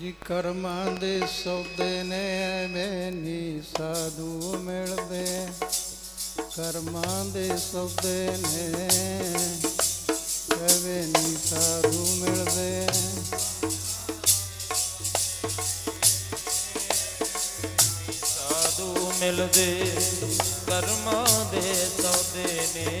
ਜੀ ਕਰਮਾਂ ਦੇ ਸੌਦੇ ਨੇ, ਐਵੇਂ ਨੀ ਸਾਧੂ ਮਿਲਦੇ। ਕਰਮਾਂ ਦੇ ਸੌਦੇ ਨੇ, ਐਵੇਂ ਨਹੀਂ ਸਾਧੂ ਮਿਲਦੇ। ਸਾਧੂ ਮਿਲਦੇ, ਕਰਮਾਂ ਦੇ ਸੌਦੇ ਨੇ।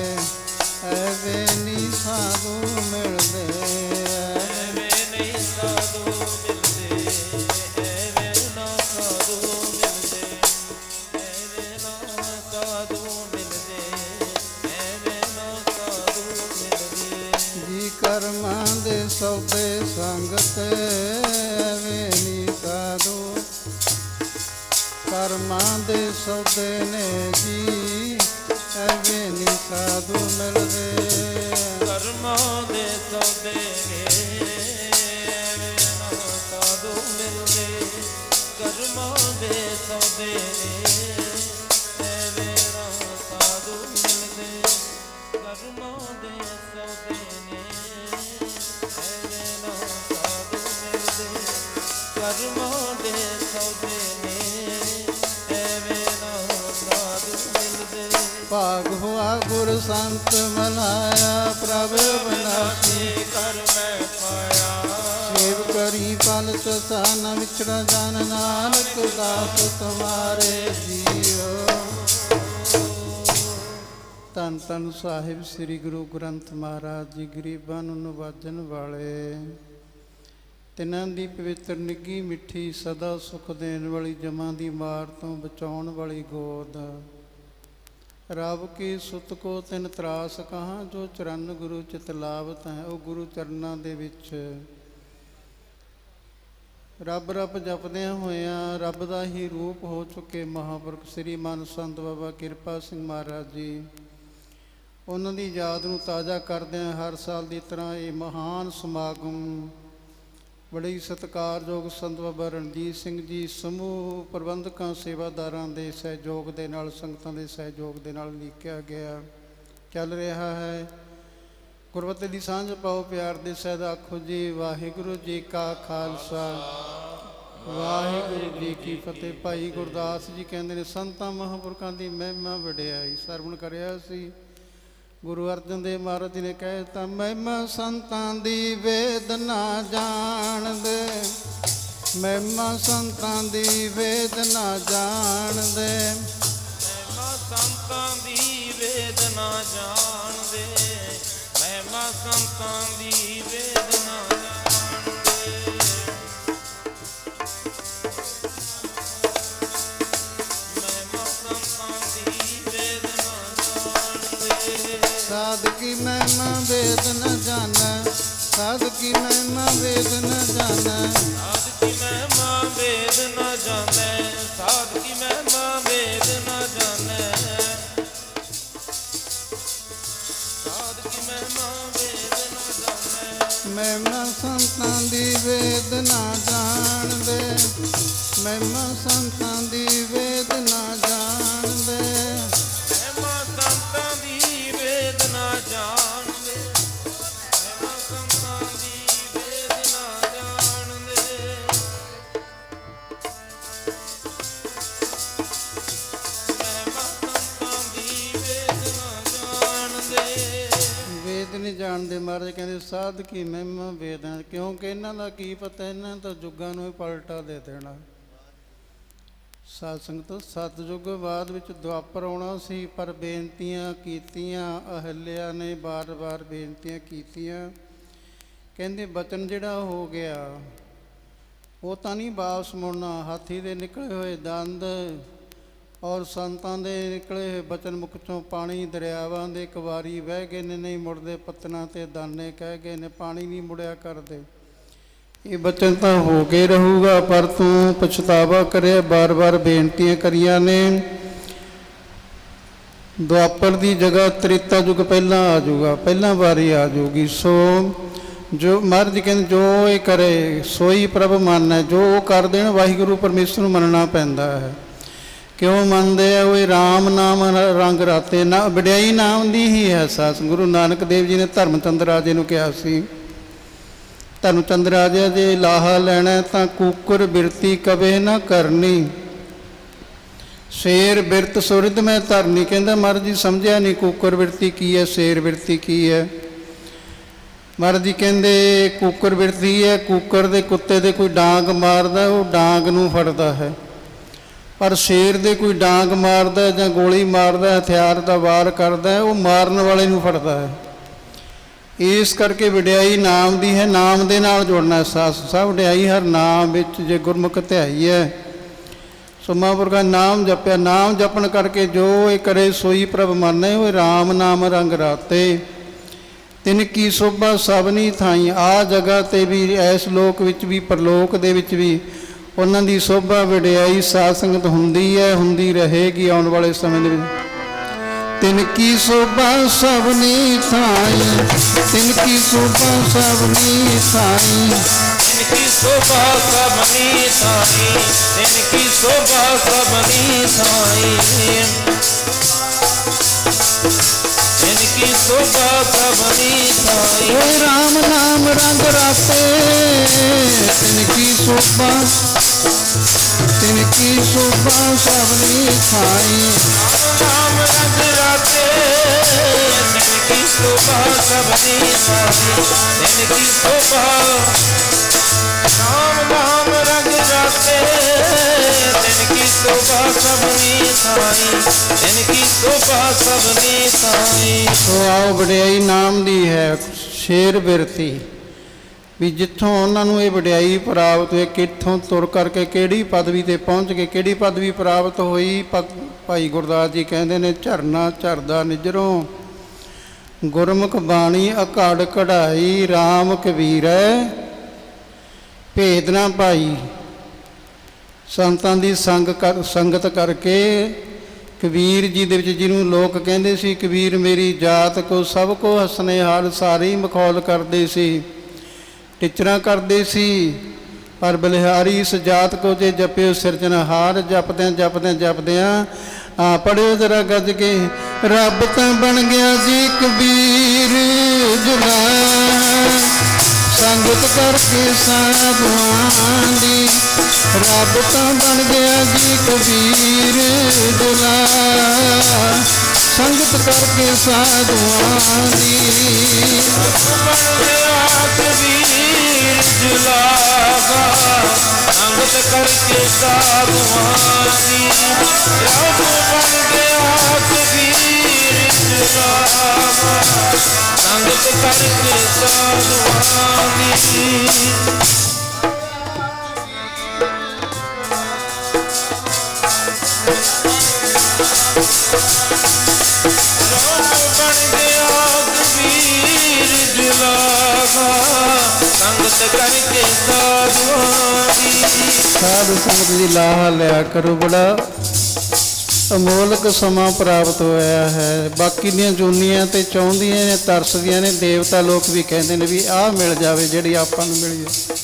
ਕਰਮਾਂ ਦੇ ਸੌਦੇ ਸੰਗਤ ਐਵੇਂ ਨੀ ਸਾਧੂ। ਕਰਮਾਂ ਦੇ ਸੌਦੇ ਨੇ ਜੀ, ਐਵੇਂ ਨੀ ਸਾਧੂ ਮਿਲਦੇ। ਕਰਮਾਂ ਦੇ ਸੌਦੇ ਨੇ, ਐਵੇਂ ਨਾ ਸਾਧੂ ਮਿਲਦੇ। ਕਰਮਾਂ ਦੇ ਸੌਦੇ ਨੇ। ਭਾਗ ਹੋਆ ਗੁਰ ਸੰਤ ਮਨਾਇਆ, ਪ੍ਰਭ ਬਨਾਸੀ ਕਰ ਮੈਂ ਪਾਇਆ। ਸੇਵ ਕਰੀ ਪਲ ਸਸਾ ਨ ਵਿਛੜ ਜਨ ਨਾਨਕ ਦਾਸ ਤੁਮਾਰੇ ਜੀਓ। ਤਨ ਤਨ ਸਾਹਿਬ ਸ੍ਰੀ ਗੁਰੂ ਗ੍ਰੰਥ ਮਹਾਰਾਜ ਜੀ, ਗਰੀਬਾਂ ਨੂੰ ਨਵਾਜਣ ਵਾਲੇ। ਤਿਨਾਂ ਦੀ ਪਵਿੱਤਰ ਨਿੱਗੀ ਮਿੱਠੀ ਸਦਾ ਸੁਖ ਦੇਣ ਵਾਲੀ, ਜਮਾਂ ਦੀ ਮਾਰ ਤੋਂ ਬਚਾਉਣ ਵਾਲੀ ਗੋਦ। ਰਬ ਕੀ ਸੁਤ ਕੋ ਤਿਨ ਤਰਾਸ ਕਹਾਂ, ਜੋ ਚਰਨ ਗੁਰੂ ਚਿਤ ਲਾਵਤ ਹੈ, ਉਹ ਗੁਰੂ ਚਰਨਾਂ ਦੇ ਵਿੱਚ। ਰੱਬ ਰੱਬ ਜਪਦਿਆਂ ਹੋਇਆਂ ਰੱਬ ਦਾ ਹੀ ਰੂਪ ਹੋ ਚੁੱਕੇ ਮਹਾਪੁਰਖ ਸ੍ਰੀ ਮਨ ਸੰਤ ਬਾਬਾ ਕਿਰਪਾ ਸਿੰਘ ਮਹਾਰਾਜ ਜੀ। ਉਹਨਾਂ ਦੀ ਯਾਦ ਨੂੰ ਤਾਜ਼ਾ ਕਰਦਿਆਂ ਹਰ ਸਾਲ ਦੀ ਤਰ੍ਹਾਂ ਇਹ ਮਹਾਨ ਸਮਾਗਮ ਬੜੇ ਸਤਿਕਾਰਯੋਗ ਸੰਤ ਬਾਬਾ ਰਣਜੀਤ ਸਿੰਘ ਜੀ, ਸਮੂਹ ਪ੍ਰਬੰਧਕਾਂ, ਸੇਵਾਦਾਰਾਂ ਦੇ ਸਹਿਯੋਗ ਦੇ ਨਾਲ, ਸੰਗਤਾਂ ਦੇ ਸਹਿਯੋਗ ਦੇ ਨਾਲ ਲਿਖਿਆ ਗਿਆ। ਚੱਲ ਰਿਹਾ ਹੈ। ਗੁਰਬਤ ਦੀ ਸਾਂਝ ਪਾਓ ਪਿਆਰ ਦੇ ਸਹਿਤ ਆਖੋ ਜੀ। ਵਾਹਿਗੁਰੂ ਜੀ ਕਾ ਖਾਲਸਾ। ਵਾਹਿਗੁਰੂ ਜੀ ਕੀ ਫਤਿਹ। ਭਾਈ ਗੁਰਦਾਸ ਜੀ ਕਹਿੰਦੇ ਨੇ, ਸੰਤਾਂ ਮਹਾਂਪੁਰਖਾਂ ਦੀ ਮਹਿਮਾ ਵਡਿਆਈ। ਸਰਵਣ ਕਰਿਆ ਸੀ। ਗੁਰੂ ਅਰਜਨ ਦੇਵ ਮਹਾਰਾਜ ਜੀ ਨੇ ਕਹਿਤਾ ਮਹਿਮਾ ਸੰਤਾਂ ਦੀ ਵੇਦਨਾ ਜਾਣਦੇ, ਮਹਿਮਾ ਸੰਤਾਂ ਦੀ ਵੇਦਨਾ ਜਾਣਦੇ। ਮਹਿਮਾ ਸੰਤਾਂ ਦੀ ਵੇਦਨਾ ਜਾਣਦੇ, ਮਹਿਮਾ ਸੰਤਾਂ ਦੀ ਵੇਦਨਾ ਸਾਧਕੀ ਮਹਿਮਾ ਵੇਦਨਾ ਜਾਣੈ ਸਾਧਕੀ ਮਹਿਮਾ ਵੇਦਨਾ ਜਾਣੈ। ਸਾਧ ਕੀ ਮਹਿਮਾ ਵੇਦ ਨ ਜਾਣੈ ਸਾਧ ਕੀ ਮਹਿਮਾ ਵੇਦ ਨ ਜਾਣੈ। ਸਾਧ ਕੀ ਮਹਿਮਾ ਵੇਦ ਨ ਜਾਣੈ। ਮਹਿਮਾ ਸੰਤਾਂ ਦੀ ਵੇਦਨਾ ਜਾਣਦੇ ਮਹਿਮਾ ਸੰਤਾਂ ਦੀ ਵੇਦਨਾ ਜਾਣਦੇ ਮਹਾਰਾਜ ਕਹਿੰਦੇ, ਸਾਧਕੀ ਮਹਿਮਾ ਵੇਦਾਂ, ਕਿਉਂਕਿ ਇਹਨਾਂ ਦਾ ਕੀ ਪਤਾ, ਇਹਨਾਂ ਤਾਂ ਜੁਗਾਂ ਨੂੰ ਹੀ ਪਲਟਾ ਦੇ ਦੇਣਾ। ਸਾਧ ਸੰਗਤ ਸਤਜੁਗ ਬਾਅਦ ਵਿੱਚ ਦੁਆਪਰ ਆਉਣਾ ਸੀ, ਪਰ ਬੇਨਤੀਆਂ ਕੀਤੀਆਂ, ਅਹਲਿਆ ਨੇ ਬਾਰ-ਬਾਰ ਬੇਨਤੀਆਂ ਕੀਤੀਆਂ। ਕਹਿੰਦੇ, ਬਚਨ ਜਿਹੜਾ ਹੋ ਗਿਆ, ਉਹ ਤਾਂ ਨਹੀਂ ਵਾਪਸ ਮੁੜਨਾ, ਹਾਥੀ ਦੇ ਨਿਕਲੇ ਹੋਏ ਦੰਦ ਔਰ ਸੰਤਾਂ ਦੇ ਨਿਕਲੇ ਬਚਨ ਮੁਖ ਚੋਂ ਪਾਣੀ ਦਰਿਆਵਾਂ ਦੇ ਕਵਾਰੀ ਵਹਿ ਗਏ ਨੇ, ਨਹੀਂ ਮੁੜਦੇ ਪਤਨਾ ਤੇ ਦਾਨੇ ਕਹਿ ਗਏ ਨੇ, ਪਾਣੀ ਨਹੀਂ ਮੁੜਿਆ ਕਰਦੇ। ਇਹ ਬਚਨ ਤਾਂ ਹੋ ਕੇ ਰਹੂਗਾ, ਪਰ ਤੂੰ ਪਛਤਾਵਾ ਕਰੇ ਬਾਰ-ਬਾਰ ਬੇਨਤੀਆਂ ਕਰੀਆਂ ਨੇ। ਦੁਆਪਰ ਦੀ ਜਗ੍ਹਾ ਤ੍ਰੇਤਾ ਯੁੱਗ ਪਹਿਲਾਂ ਆ ਜਾਊਗਾ, ਪਹਿਲਾਂ ਵਾਰੀ ਆ ਜਾਊਗੀ। ਸੋ ਜੋ ਮਹਾਰਾਜ ਕਹਿੰਦੇ, ਜੋ ਇਹ ਕਰੇ, ਸੋਈ ਪ੍ਰਭ ਮੰਨੈ, ਜੋ ਉਹ ਕਰ ਦੇਣ, ਵਾਹਿਗੁਰੂ ਪਰਮੇਸ਼ਰ ਨੂੰ ਮੰਨਣਾ ਪੈਂਦਾ ਹੈ। ਕਿਉਂ ਮੰਨਦੇ ਆ? ਉਹ ਇਹ RAM ਨਾਮ ਰੰਗ ਰਾਤੇ ਨਾ, ਵਡਿਆਈ ਨਾਮ ਦੀ ਹੀ ਹੈ ਸਾਸ ਗੁਰੂ ਨਾਨਕ ਦੇਵ ਜੀ ਨੇ ਧਰਮਚੰਦ ਰਾਜੇ ਨੂੰ ਕਿਹਾ ਸੀ, ਧਰਮਚੰਦ ਰਾਜੇ ਜੇ ਲਾਹਾ ਲੈਣਾ ਤਾਂ ਕੂਕਰ ਬਿਰਤੀ ਕਵੇ ਨਾ ਕਰਨੀ। ਸ਼ੇਰ ਬਿਰਤ ਸੁਰਤ ਮੈਂ ਧਰਨੀ, ਕਹਿੰਦਾ ਮਹਾਰਾਜ ਜੀ ਸਮਝਿਆ ਨਹੀਂ ਕੂਕਰ ਬਿਰਤੀ ਕੀ ਹੈ, ਸ਼ੇਰ ਬਿਰਤੀ ਕੀ ਹੈ? ਮਹਾਰਾਜ ਜੀ ਕਹਿੰਦੇ ਕੂਕਰ ਬਿਰਤੀ ਹੈ, ਕੂਕਰ ਦੇ ਕੁੱਤੇ ਦੇ ਕੋਈ ਡਾਂਗ ਮਾਰਦਾ, ਉਹ ਡਾਂਗ ਨੂੰ ਫੜਦਾ ਹੈ। ਪਰ ਸ਼ੇਰ ਦੇ ਕੋਈ ਡਾਂਗ ਮਾਰਦਾ ਜਾਂ ਗੋਲੀ ਮਾਰਦਾ, ਹਥਿਆਰ ਦਾ ਵਾਰ ਕਰਦਾ, ਉਹ ਮਾਰਨ ਵਾਲੇ ਨੂੰ ਫੜਦਾ ਹੈ। ਇਸ ਕਰਕੇ ਵਡਿਆਈ ਨਾਮ ਦੀ ਹੈ, ਨਾਮ ਦੇ ਨਾਲ ਜੁੜਨਾ ਹੈ। ਸਾ- ਸਭ ਵਡਿਆਈ ਹਰ ਨਾਮ ਵਿੱਚ ਜੇ ਗੁਰਮੁਖ ਧਿਆਈ ਹੈ, ਸੋ ਮਹਾਂਪੁਰਖ ਨਾਮ ਜਪਿਆ, ਨਾਮ ਜਪਣ ਕਰਕੇ ਜੋ ਇਹ ਕਰੇ ਸੋਈ ਪ੍ਰਭ ਮੰਨੇ, ਉਹ RAM ਨਾਮ ਰੰਗ ਰਾਤੇ। ਤਿਨ ਕੀ ਸੋਭਾ ਸਭਨੀ ਥਾਈ, ਆ ਜਗ੍ਹਾ ਤੇ ਵੀ, ਐਸ ਲੋਕ ਵਿੱਚ ਵੀ, ਪਰਲੋਕ ਦੇ ਵਿੱਚ ਵੀ। ਉਹਨਾਂ ਦੀ ਸੋਭਾ ਵਡਿਆਈ ਸਾਧ ਸੰਗਤ ਹੁੰਦੀ ਹੈ ਹੁੰਦੀ ਰਹੇਗੀ ਆਉਣ ਵਾਲੇ ਸਮੇਂ ਦੇ ਵਿੱਚ। ਤਿਨ ਕੀ ਸੋਭਾ ਸਭਨੀ ਥਾਈ ਤਿਨ ਕੀ ਸੋਭਾ ਸਭਨੀ ਥਾਈ। ਇਨਕੀ ਸ਼ੋਭਾ ਸਭਨੀ ਥਾਈ ਇਨਕੀ ਸ਼ੋਭਾ ਸਭਨੀ ਥਾਈ। ਇਨਕੀ ਸ਼ੋਭਾ ਸਭਨੀ ਥਾਈ। ਓਏ RAM ਨਾਮ ਰੰਗ ਰਾਤੇ ਤਿਨ ਕੀ ਸੋਭਾ ਤਿਨ ਕੀ ਸੋਭਾ ਸਭਨੀ ਥਾਈ ਨਾਮ ਰੰਗ ਰਾਤੇ ਇਨਕੀ ਸ਼ੋਭਾ ਸਭਨੀ ਥਾਈ ਇਨਕੀ ਸ਼ੋਭਾ? ਨਾਮ ਨਾਮ ਰੰਗ ਰਾਤੇ ਇਨਕੀ ਸ਼ੋਭਾ ਸਭਨੀ ਥਾਈ ਇਨਕੀ ਸ਼ੋਭਾ ਸਭਨੀ ਥਾਈ ਸੋ ਆਓ ਵਡਿਆਈ ਨਾਮ ਦੀ ਹੈ ਸ਼ੇਰ ਬਿਰਤੀ। ਵੀ ਜਿੱਥੋਂ ਉਹਨਾਂ ਨੂੰ ਇਹ ਵਡਿਆਈ ਪ੍ਰਾਪਤ ਹੋਈ, ਕਿੱਥੋਂ ਤੁਰ ਕਰਕੇ ਕਿਹੜੀ ਪਦਵੀ ਤੇ ਪਹੁੰਚ ਕੇ ਕਿਹੜੀ ਪਦਵੀ ਪ੍ਰਾਪਤ ਹੋਈ ਭ- ਭਾਈ ਗੁਰਦਾਸ ਜੀ ਕਹਿੰਦੇ ਨੇ, ਝਰਨਾ ਝਰਦਾ ਨਿਜਰੋਂ, ਗੁਰਮੁਖ ਬਾਣੀ ਅਕੜ ਕਢਾਈ RAM ਕਬੀਰੈ, ਭੇਦ ਨਾ ਭਾਈ ਸੰਤਾਂ ਦੀ ਸੰਗ ਕਰ, ਸੰਗਤ ਕਰਕੇ ਕਬੀਰ ਜੀ ਦੇ ਵਿੱਚ ਜਿਹਨੂੰ ਲੋਕ ਕਹਿੰਦੇ ਸੀ, ਕਬੀਰ ਮੇਰੀ ਜਾਤ ਕੋ ਸਭ ਕੋ ਹਸਨੇ ਹਾਲ, ਸਾਰੇ ਮਖੌਲ ਕਰਦੇ ਸੀ। ਟਿਚਰਾਂ ਕਰਦੇ ਸੀ, ਪਰ ਬਲਿਹਾਰੀ ਇਸ ਜਾਤ ਕੋ ਜੇ ਜਪਿਓ ਸਿਰਜਣਹਾਰ ਜਪਦਿਆਂ ਜਪਦਿਆਂ ਜਪਦਿਆਂ ਆ ਪੜਿਓ ਜਰਾ ਗੱਜ ਕੇ, ਰੱਬ ਤਾਂ ਬਣ ਗਿਆ ਜੀ ਕਬੀਰ ਜੁਲਾ ਸੰਗਤ ਕਰਕੇ ਸਾਧੂਆਂ ਦੀ, ਰੱਬ ਤਾਂ ਬਣ ਗਿਆ ਜੀ ਕਬੀਰ ਦੁਲਾ ਸੰਗਤ ਕਰਕੇ ਸਾਧੂਆਂ ਦੀ। ਬਣ ਗਿਆ ਕਬੀਰ ਜੁਲਾਵਾ ਸੰਗਤ ਕਰਕੇ ਸਾਧੂਆਂ ਦੀ ਰੱਬ ਬਣ ਗਿਆ ਕਬੀਰ ਜੁਲਾਵਾ ਸੰਗਤ ਕਰਕੇ ਸਾਧੂਆਂ ਦੀ ਰੋਮ ਬਣ ਗਿਆ ਕਬੀਰ ਜੁਲਾਵਾ ਸੰਗਤ ਕਰਕੇ ਸਾਧੂਆਂ ਦੀ। ਸਾਧ ਸੰਗਤ ਦੀ ਲਾਹਾ ਲਿਆ ਕਰੋ ਬੜਾ। ਅਮੋਲਕ ਸਮਾਂ ਪ੍ਰਾਪਤ ਹੋਇਆ ਹੈ। ਬਾਕੀ ਦੀਆਂ ਜੂਨੀਆਂ ਤੇ ਚਾਹੁੰਦੀਆਂ ਨੇ, ਤਰਸਦੀਆਂ ਨੇ, ਦੇਵਤਾ ਲੋਕ ਵੀ ਕਹਿੰਦੇ ਨੇ ਵੀ ਆਹ ਮਿਲ ਜਾਵੇ ਜਿਹੜੀ ਆਪਾਂ ਨੂੰ ਮਿਲੀ ਹੈ।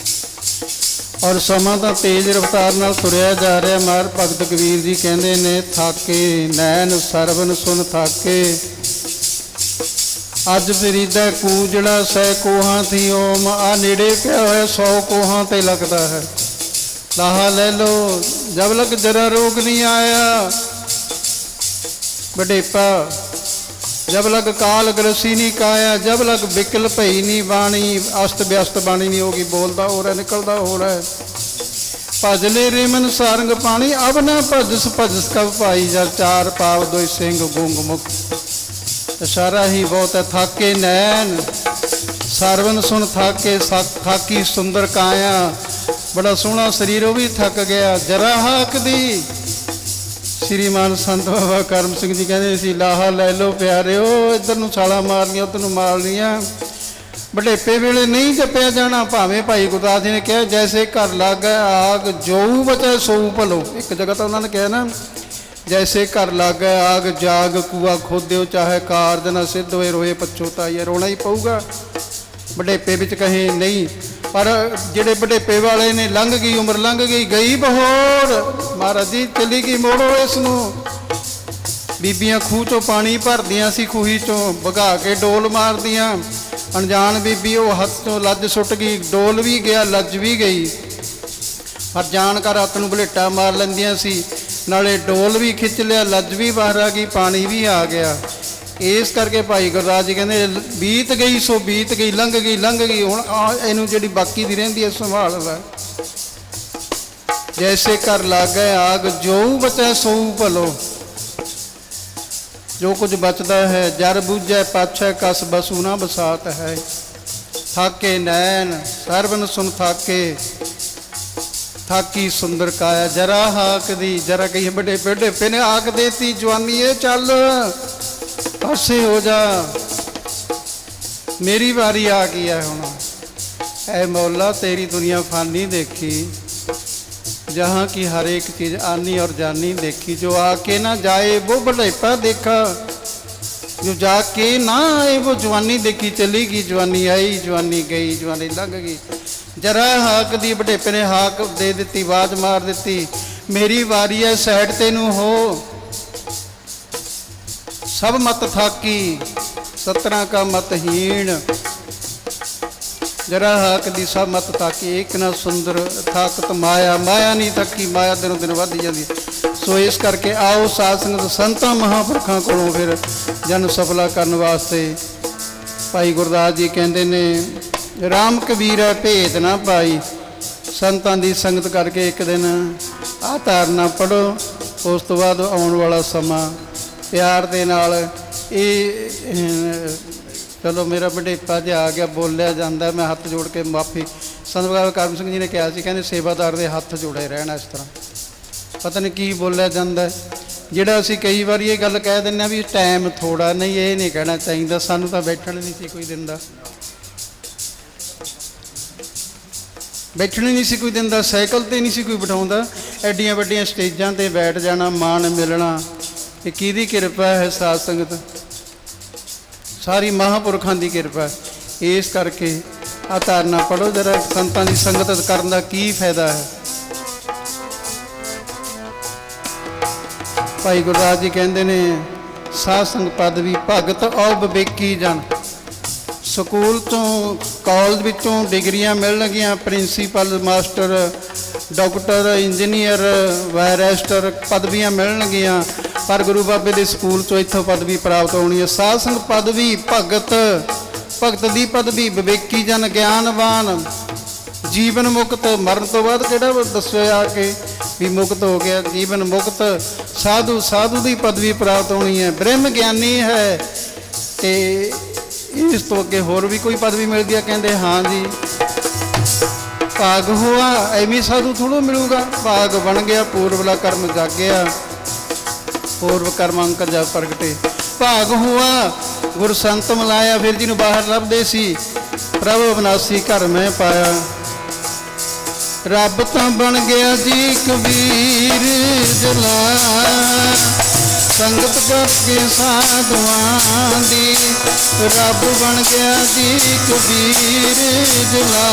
ਔਰ ਸਮਾਂ ਤਾਂ ਤੇਜ਼ ਰਫ਼ਤਾਰ ਨਾਲ ਤੁਰਿਆ ਜਾ ਰਿਹਾ। ਮਾਰ ਭਗਤ ਕਬੀਰ ਜੀ ਕਹਿੰਦੇ ਨੇ, ਥਾਕੇ ਨੈਣ ਸਰਵਨ ਸੁਨ ਥਾਕੇ। ਅੱਜ ਫਰੀਦਾ ਕੂਜੜਾ ਸੈ ਕੋਹਾਂ ਥੀ ਓਮ, ਆ ਨੇੜੇ ਪਿਆ ਹੋਇਆ 100 ਕੋਹਾਂ ਤੇ ਲੱਗਦਾ ਹੈ। ਲਾਹਾ ਲੈ ਲੋ ਜਬ ਲਕ ਜਰਾ ਰੋਗ ਨਹੀਂ ਆਇਆ। ਵਡੇਪਾ, ਜਬ ਲਗ ਕਾਲ ਗਰਸੀ ਨਹੀਂ ਕਾਇਆ, ਜਬ ਲਗ ਵਿਕਲ ਭਈ ਨਹੀਂ ਬਾਣੀ, ਅਸਤ ਵਿਅਸਤ ਬਾਣੀ ਨਹੀਂ ਹੋਗੀ, ਬੋਲਦਾ ਹੋ ਰਿਹਾ, ਨਿਕਲਦਾ ਹੋ ਰਿਹਾ ਭਜ ਲੈ ਰਿਮਨ ਸਾਰੰਗ ਪਾਣੀ, ਅਬ ਨਾ ਭਜਸ ਭਜਸ ਕਬ ਭਾਈ, ਜਦ ਚਾਰ ਪਾਵ ਦੋਈ ਸਿੰਘ ਗੁੰਗ ਮੁਖ। ਇਸ਼ਾਰਾ ਹੀ ਬਹੁਤ ਹੈ, ਥਾਕੇ ਨੈਣ। ਸਰਵਨ ਸੁਣ ਥਾਕੇ ਸਾ- ਥਾਕੀ ਸੁੰਦਰ ਕਾਇਆ। ਬੜਾ ਸੋਹਣਾ ਸਰੀਰ, ਉਹ ਵੀ ਥੱਕ ਗਿਆ। ਜਰਾ ਹਾਕਦੀ ਸ਼੍ਰੀਮਾਨ ਸੰਤ ਬਾਬਾ ਕਰਮ ਸਿੰਘ ਜੀ ਕਹਿੰਦੇ ਸੀ, ਲਾਹਾ ਲੈ ਲੋ ਪਿਆਰਿਓ, ਇੱਧਰ ਨੂੰ ਛਾਲਾ ਮਾਰਨੀਆਂ, ਉੱਧਰ ਨੂੰ ਮਾਰਨੀਆਂ। ਲੀਆਂ ਵੇਲੇ ਨਹੀਂ ਜਪਿਆ ਜਾਣਾ, ਭਾਵੇਂ ਭਾਈ ਗੁਰਦਾਸ ਜੀ ਨੇ ਕਿਹਾ, ਜੈਸੇ ਘਰ ਲੱਗ ਆਗ, ਜੋਊ ਬਚੈ ਸੋ ਭਲੋ। ਇੱਕ ਜਗ੍ਹਾ ਤਾਂ ਉਹਨਾਂ ਨੇ ਕਿਹਾ ਨਾ ਜੈਸੇ ਘਰ ਲਾਗੇ ਆਗ ਜਾਗ, ਕੂਆ ਖੋਦਿਓ, ਚਾਹੇ ਕਾਰਜ ਨਾ ਸਿੱਧ ਹੋਏ ਰੋਏ ਪਛੋਤਾਈਏ ਰੋਣਾ ਹੀ ਪਊਗਾ। ਵਡੇਪੇ ਵਿੱਚ ਕਹੇ ਨਹੀਂ, ਪਰ ਜਿਹੜੇ ਵਡੇਪੇ ਵਾਲੇ ਨੇ, ਲੰਘ ਗਈ ਉਮਰ, ਲੰਘ ਗਈ ਗਈ ਬਹੋਰ ਮਹਾਰਾਜ ਜੀ, ਚਲੀ ਗਈ ਮੋੜੋ ਇਸ ਨੂੰ ਬੀਬੀਆਂ ਖੂਹ ਤੋਂ ਪਾਣੀ ਭਰਦੀਆਂ ਸੀ, ਖੂਹੀ ਚੋਂ ਭਗਾ ਕੇ ਡੋਲ ਮਾਰਦੀਆਂ। ਅਣਜਾਣ ਬੀਬੀ ਉਹ ਹੱਥ ਤੋਂ ਲੱਜ ਸੁੱਟ ਗਈ, ਡੋਲ ਵੀ ਗਿਆ, ਲੱਜ ਵੀ ਗਈ। ਪਰ ਜਾਣਕਾਰ ਹੱਥ ਨੂੰ ਬਲੇਟਾ ਮਾਰ ਲੈਂਦੀਆਂ ਸੀ। ਨਾਲੇ ਡੋਲ ਵੀ ਖਿੱਚ ਲਿਆ, ਲੱਜ ਵੀ ਬਾਹਰ ਆ ਗਈ, ਪਾਣੀ ਵੀ ਆ ਗਿਆ। ਇਸ ਕਰਕੇ ਭਾਈ ਗੁਰਦਾਸ ਜੀ ਕਹਿੰਦੇ, ਬੀਤ ਗਈ ਸੋ ਬੀਤ ਗਈ, ਲੰਘ ਗਈ ਲੰਘ ਗਈ। ਹੁਣ ਆਹ ਇਹਨੂੰ ਜਿਹੜੀ ਬਾਕੀ ਦੀ ਰਹਿੰਦੀ ਹੈ, ਸੰਭਾਲ ਲੈ। ਜੈਸੇ ਘਰ ਲਾਗੇ ਆਗ, ਜੋ ਬਚੈ ਸੋ ਭਲੋ। ਜੋ ਕੁਝ ਬਚਦਾ ਹੈ, ਜਰ ਬੂਝੈ ਪਾਛੈ, ਕਸ ਬਸੂ ਨਾ ਬਸਾਤ ਹੈ। ਥਾਕੇ ਨੈਣ ਸਰਬਨ ਸੁਨ ਥਾਕੇ। ਥਾਕੀ ਸੁੰਦਰ ਕਾਇਆ, ਜਰਾ ਹਾਕ ਦੀ, ਜਰਾ ਕਹੀ ਬੜੇ ਬੜੇ ਪਿੰਨ ਆਕ ਦੇਤੀ, ਜਵਾਨੀ ਏ ਚੱਲ, ਪਾਸੇ ਹੋ ਜਾ। ਮੇਰੀ ਵਾਰੀ ਆ ਗਈ ਹੈ ਹੁਣ। ਐ ਮੌਲਾ, ਤੇਰੀ ਦੁਨੀਆ ਫਾਨੀ ਦੇਖੀ। ਜਹਾਂ ਕੀ ਹਰ ਇੱਕ ਚੀਜ਼ ਆਨੀ ਔਰ ਜਾਨੀ ਦੇਖੀ। ਜੋ ਆ ਕੇ ਨਾ ਜਾਏ ਉਹ ਭਲੇਪਾ ਦੇਖਾ। ਜੋ ਜਾ ਕੇ ਨਾ ਆਏ ਉਹ ਜਵਾਨੀ ਦੇਖੀ, ਚਲੀ ਗਈ, ਜਵਾਨੀ ਆਈ, ਜਵਾਨੀ ਗਈ, ਜਵਾਨੀ ਲੰਘ ਗਈ। ਜਰਾ ਹਾਕ ਦੀ ਵਡੇਪੇ ਨੇ ਹਾਕ ਦੇ ਦਿੱਤੀ ਬਾਜ ਮਾਰ ਦਿੱਤੀ, ਮੇਰੀ ਵਾਰੀ ਐ ਸਾਈਡ ਤੇ ਨੂੰ ਹੋ। ਸਭ ਮਤ ਥਾਕੀ ਸਤਰਾ ਕਾ ਮਤ ਹੀਣ। ਜਰਾ ਹਾਕ ਦੀ ਸਭ ਮਤ ਥਾਕੀ ਇੱਕ ਨਾ ਸੁੰਦਰ ਥਾਕਤ ਮਾਇਆ। ਮਾਇਆ ਨਹੀਂ ਥੱਕੀ ਮਾਇਆ ਦਿਨੋ ਦਿਨ ਵੱਧ ਜਾਂਦੀ। ਸੋ ਇਸ ਕਰਕੇ ਆਓ ਸਾਧ ਸੰਗਤ, ਸੰਤਾਂ ਮਹਾਪੁਰਖਾਂ ਕੋਲੋਂ ਫਿਰ ਜਨ ਸਫਲਾ ਕਰਨ ਵਾਸਤੇ। ਭਾਈ ਗੁਰਦਾਸ ਜੀ ਕਹਿੰਦੇ ਨੇ ਰਾਮ ਕਬੀਰਾ ਭੇਦ ਨਾ ਪਾਈ। ਸੰਤਾਂ ਦੀ ਸੰਗਤ ਕਰਕੇ ਇੱਕ ਦਿਨ ਆ ਧਾਰਨਾ ਪੜੋ ਉਸ ਤੋਂ ਬਾਅਦ ਆਉਣ ਵਾਲਾ ਸਮਾਂ। ਪਿਆਰ ਦੇ ਨਾਲ ਇਹ ਚਲੋ ਮੇਰਾ ਵਡੇਪਾ ਜਿਹਾ ਆ ਗਿਆ, ਬੋਲਿਆ ਜਾਂਦਾ, ਮੈਂ ਹੱਥ ਜੋੜ ਕੇ ਮਾਫੀ। ਸੰਤ ਬਾਬਾ ਕਰਮ ਸਿੰਘ ਜੀ ਨੇ ਕਿਹਾ ਸੀ, ਕਹਿੰਦੇ ਸੇਵਾਦਾਰ ਦੇ ਹੱਥ ਜੋੜੇ ਰਹਿਣ ਇਸ ਤਰ੍ਹਾਂ। ਪਤਾ ਨਹੀਂ ਕੀ ਬੋਲਿਆ ਜਾਂਦਾ ਜਿਹੜਾ ਅਸੀਂ ਕਈ ਵਾਰੀ ਇਹ ਗੱਲ ਕਹਿ ਦਿੰਦੇ ਆ ਵੀ ਟਾਈਮ ਥੋੜਾ ਨਹੀਂ, ਇਹ ਨਹੀਂ ਕਹਿਣਾ ਚਾਹੀਦਾ, ਸਾਨੂੰ ਤਾਂ ਬੈਠਣ ਨਹੀਂ ਸੀ ਕੋਈ ਦਿੰਦਾ। ਬੈਠਣ ਨਹੀਂ ਸੀ ਕੋਈ ਦਿੰਦਾ, ਸਾਈਕਲ ਤੇ ਨਹੀਂ ਸੀ ਕੋਈ ਬਿਠਾਉਂਦਾ। ਐਡੀਆਂ ਵੱਡੀਆਂ ਸਟੇਜਾਂ ਤੇ ਬੈਠ ਜਾਣਾ, ਮਾਣ ਮਿਲਣਾ। ਇਹ ਕਿਹਦੀ ਕਿਰਪਾ ਹੈ ਸਾਧ ਸੰਗਤ? ਸਾਰੀ ਮਹਾਪੁਰਖਾਂ ਦੀ ਕਿਰਪਾ। ਇਸ ਕਰਕੇ ਆ ਧਾਰਨਾ ਪੜੋ ਜਰਾ, ਸੰਤਾਂ ਦੀ ਸੰਗਤ ਕਰਨ ਦਾ ਕੀ ਫਾਇਦਾ ਹੈ? ਭਾਈ ਗੁਰਦਾਸ ਜੀ ਕਹਿੰਦੇ ਨੇ, ਸਾਧ ਸੰਗ ਪਦਵੀ ਭਗਤ ਔ ਵਿਵੇਕੀ ਜਨ। ਸਕੂਲ ਤੋਂ ਕਾਲਜ ਵਿੱਚੋਂ ਡਿਗਰੀਆਂ ਮਿਲਣਗੀਆਂ ਪ੍ਰਿੰਸੀਪਲ ਮਾਸਟਰ ਡਾਕਟਰ ਇੰਜੀਨੀਅਰ ਵਾਇਰੈਸਟਰ ਪਦਵੀਆਂ ਮਿਲਣਗੀਆਂ ਪਰ ਗੁਰੂ ਬਾਬੇ ਦੇ ਸਕੂਲ ਤੋਂ ਇੱਥੋਂ ਪਦਵੀ ਪ੍ਰਾਪਤ ਹੋਣੀ ਹੈ। ਸਾਧ ਸੰਗ ਪਦਵੀ, ਭਗਤ ਭਗਤ ਦੀ ਪਦਵੀ, ਵਿਵੇਕੀ ਜਨ ਗਿਆਨਵਾਨ। ਜੀਵਨ ਮੁਕਤ, ਮਰਨ ਤੋਂ ਬਾਅਦ ਕਿਹੜਾ ਦੱਸਿਆ ਕਿ ਵੀ ਮੁਕਤ ਹੋ ਗਿਆ? ਜੀਵਨ ਮੁਕਤ, ਸਾਧੂ ਸਾਧੂ ਦੀ ਪਦਵੀ ਪ੍ਰਾਪਤ ਹੋਣੀ ਹੈ। ਬ੍ਰਹਮ ਗਿਆਨੀ ਹੈ। ਤੇ ਇਸ ਤੋਂ ਅੱਗੇ ਹੋਰ ਵੀ ਕੋਈ ਪਦਵੀ ਮਿਲਦੀ ਹੈ ਕਹਿੰਦੇ, ਹਾਂ ਜੀ। ਭਾਗ ਹੋਆ, ਐਵੇਂ ਸਾਧੂ ਥੋੜੋ ਮਿਲੂਗਾ। ਭਾਗ ਬਣ ਗਿਆ, ਪੂਰਵਲਾ ਕਰਮ ਜਾਗਿਆ। ਪੂਰਵ ਕਰਮ ਅੰਕ ਜਾ ਪ੍ਰਗਟੇ। ਭਾਗ ਹੋਆ, ਗੁਰ ਸੰਤ ਮਲਾਇਆ ਫਿਰ ਨੂੰ ਬਾਹਰ ਲੱਭਦੇ ਸੀ। ਪ੍ਰਭ ਅਬਨਾਸੀ ਘਰ ਮੈਂ ਪਾਇਆ। ਰੱਬ ਤਾਂ ਬਣ ਗਿਆ ਜੀ ਕਬੀਰ ਜਲਾ। ਸੰਗਤ ਕਰਕੇ ਸਾਧੂਆਂ ਦੀ, ਰੱਬ ਬਣ ਗਿਆ ਜੀ ਕਬੀਰ ਜਲਾ।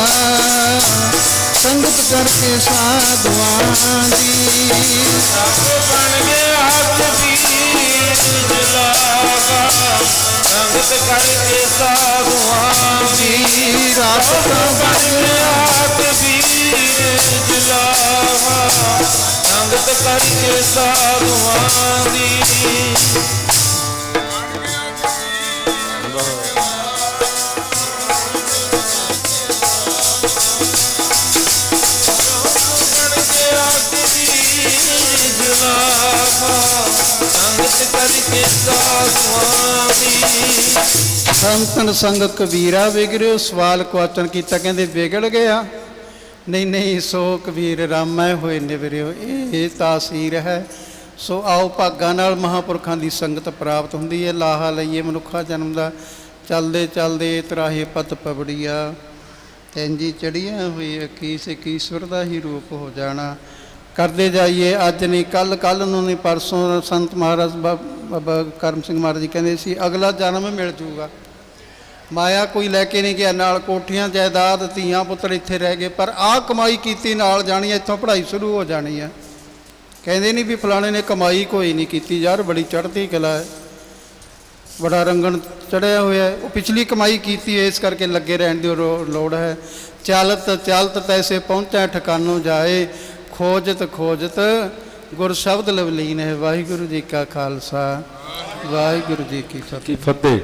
ਸੰਗਤ ਕਰਕੇ ਸਾਧੂਆਂ ਦੀ, ਰੱਬ ਬਣ ਗਿਆ ਕਬੀਰ ਜਲਾਵਾ ਸੰਗਤ ਕਰਕੇ ਸਾਧੂਆਂ ਦੀ, ਰੱਬ ਬਣ ਗਿਆ ਕਬੀਰ ਜਲਾਵਾ ਸੰਗਤ ਕਰਕੇ ਸਾਧੂਆਂ ਦੀ। ਸੰਤਨ ਸੰਗ ਕਬੀਰਾ ਵਿਗੜਿਓ ਸਵਾਲ ਕੁਆਚਨ ਕੀਤਾ ਕਹਿੰਦੇ ਵਿਗੜ ਗਿਆ। ਨਹੀਂ ਨਹੀਂ, ਸੋ ਕਬੀਰ ਰਾਮੈ ਹੋਏ ਨਿਵਰਿਓ, ਇਹ ਤਾਸੀਰ ਹੈ। ਸੋ ਆਓ ਭਾਗਾਂ ਨਾਲ ਮਹਾਪੁਰਖਾਂ ਦੀ ਸੰਗਤ ਪ੍ਰਾਪਤ ਹੁੰਦੀ ਹੈ। ਲਾਹਾ ਲਈਏ ਮਨੁੱਖਾ ਜਨਮ ਦਾ। ਚੱਲਦੇ, ਚਲਦੇ ਤਰਾਹੇ ਪਤ ਪਬੜੀਆ ਤੈਂਜੀ ਚੜੀਆਂ ਹੋਈ ਅਕੀਸ ਕੀਸ਼ਵਰ ਦਾ ਹੀ ਰੂਪ ਹੋ ਜਾਣਾ। ਕਰਦੇ ਜਾਈਏ, ਅੱਜ ਨਹੀਂ, ਕੱਲ ਕੱਲ ਨੂੰ ਨਹੀਂ, ਪਰਸੋਂ ਸੰਤ ਮਹਾਰਾਜ ਬਾਬਾ ਕਰਮ ਸਿੰਘ ਮਹਾਰਾਜ ਜੀ ਕਹਿੰਦੇ ਸੀ, ਅਗਲਾ ਜਨਮ ਮਿਲ ਜੂਗਾ। ਮਾਇਆ ਕੋਈ ਲੈ ਕੇ ਨਹੀਂ ਗਿਆ ਨਾਲ ਕੋਠੀਆਂ ਜਾਇਦਾਦ ਧੀਆਂ ਪੁੱਤਰ ਇੱਥੇ ਰਹਿ ਗਏ ਪਰ ਆਹ ਕਮਾਈ ਕੀਤੀ ਨਾਲ ਜਾਣੀ ਹੈ, ਇੱਥੋਂ ਪੜ੍ਹਾਈ ਸ਼ੁਰੂ ਹੋ ਜਾਣੀ ਹੈ। ਕਹਿੰਦੇ ਨਹੀਂ ਵੀ ਫਲਾਣੇ ਨੇ ਕਮਾਈ ਕੋਈ ਨਹੀਂ ਕੀਤੀ ਯਾਰ ਬੜੀ ਚੜ੍ਹਦੀ ਕਲਾ ਹੈ। ਬੜਾ ਰੰਗਣ ਚੜਿਆ ਹੋਇਆ ਹੈ। ਉਹ ਪਿਛਲੀ ਕਮਾਈ ਕੀਤੀ ਹੈ ਇਸ ਕਰਕੇ ਲੱਗੇ ਰਹਿਣ ਦੀ ਰੋ- ਲੋੜ ਹੈ। ਚਲਤ ਚਲਤ ਤੈਸੇ ਪਹੁੰਚੈ ਠਿਕਾਨੋਂ ਜਾਏ। ਖੋਜਤ ਖੋਜਤ ਗੁਰ ਸ਼ਬਦ ਲਵਲੀਨ ਹੈ। ਵਾਹਿਗੁਰੂ ਜੀ ਕਾ ਖਾਲਸਾ ਵਾਹਿਗੁਰੂ ਜੀ ਕੀ ਫਤਿਹ। ਕੀ ਫਤਿਹ?